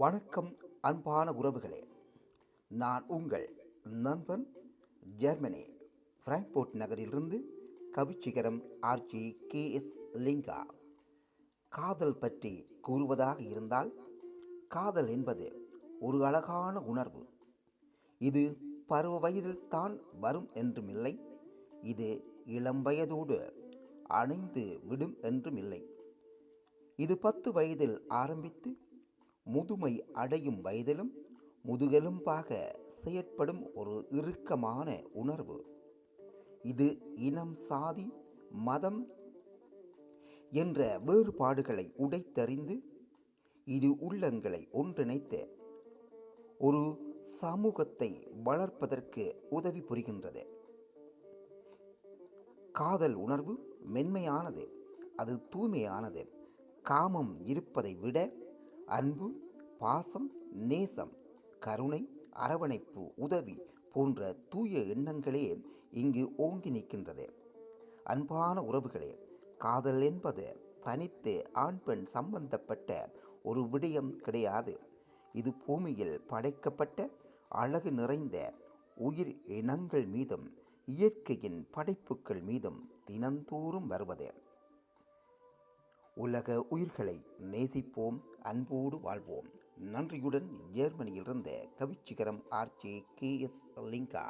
வணக்கம் அன்பான உறவுகளே. நான் உங்கள் நண்பன் ஜெர்மனி ஃப்ராங்க்போர்ட் நகரிலிருந்து கவிச்சிகரம் R G K S Linga. காதல் பற்றி கூறுவதாக இருந்தால் காதல் என்பது ஒரு அழகான உணர்வு. இது பருவ வயதில் தான் வரும் என்றுமில்லை இது இளம் வயதோடு அணைந்து விடும் என்றுமில்லை. இது பத்து வயதில் ஆரம்பித்து முதுமை அடையும் வயதிலும் முதுகெலும்பாக செயற்படும் ஒரு இறுக்கமான உணர்வு. இது இனம் சாதி மதம் என்ற வேறுபாடுகளை உடைத்தறிந்து இது உள்ளங்களை ஒன்றிணைத்து ஒரு சமூகத்தை வளர்ப்பதற்கு உதவி புரிகின்றது. காதல் உணர்வு மென்மையானது அது தூய்மையானது காமம் இருப்பதை விட அன்பு பாசம் நேசம் கருணை அரவணைப்பு உதவி போன்ற தூய எண்ணங்களே இங்கு ஓங்கி நிற்கின்றது. அன்பான உறவுகளே காதல் என்பது தனித்து ஆண் பெண் சம்பந்தப்பட்ட ஒரு விடயம் கிடையாது. இது பூமியில் படைக்கப்பட்ட அழகு நிறைந்த உயிர் இனங்கள் மீதும் இயற்கையின் படைப்புகள் மீதும் தினந்தோறும் வருவது. உலக உயிர்களை நேசிப்போம் அன்போடு வாழ்வோம். நன்றியுடன் ஜெர்மனியிலிருந்து கவிச்சிகரம் R G K S Linga.